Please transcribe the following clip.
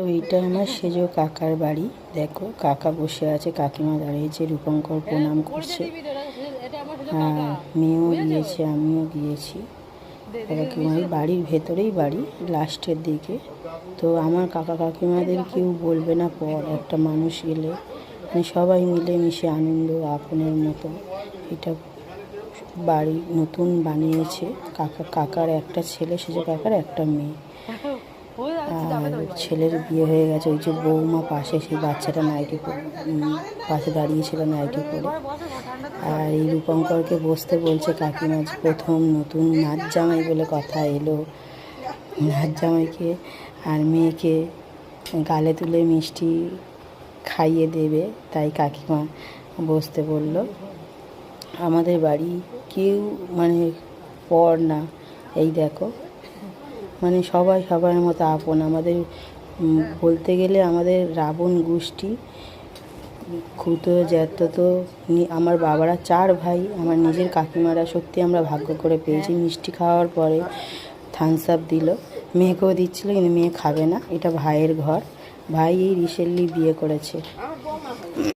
তো এইটা আমার সেজো কাকার বাড়ি। দেখো, কাকা বসে আছে, কাকিমা দাঁড়িয়েছে, রূপঙ্কর প্রণাম করছে। হ্যাঁ মেয়েও গিয়েছে, আমিও গিয়েছি। কাকিমার বাড়ির ভেতরেই বাড়ি, লাস্টের দিকে। তো আমার কাকা কাকিমাদের কেউ বলবে না পর, একটা মানুষ গেলে মানে সবাই মিলে মিশে আনন্দ, আপনের মতো। এটা বাড়ি নতুন বানিয়েছে, কাকা কাকার একটা ছেলে, সেজো কাকার একটা মেয়ে। আর ছেলের বিয়ে হয়ে গেছে ওই যে বৌমা পাশে সেই বাচ্চাটা নাইটি পাশে দাঁড়িয়েছিল নাইটি পরে। আর এই রূপঙ্করকে বসতে বলছে কাকিমা প্রথম নতুন নাচ জামাই বলে কথা এলো। নাচ জামাইকে আর মেয়েকে গালে তুলে মিষ্টি খাইয়ে দেবে। তাই কাকিমা বসতে বলল আমাদের বাড়ি কেউ মানে পর না। এই দেখো মানে সবাই সবার মতো আপন। আমাদের বলতে গেলে আমাদের রাবণ গোষ্ঠী খুতো তো নি- আমার বাবারা চার ভাই আমার নিজের কাকিমারা সত্যি আমরা ভাগ্য করে পেয়েছি। মিষ্টি খাওয়ার পরে থামস আপ দিল। মেয়েকেও দিচ্ছিল কিন্তু মেয়ে খাবে না। এটা ভাইয়ের ঘর। ভাই এই রিসেন্টলি বিয়ে করেছে।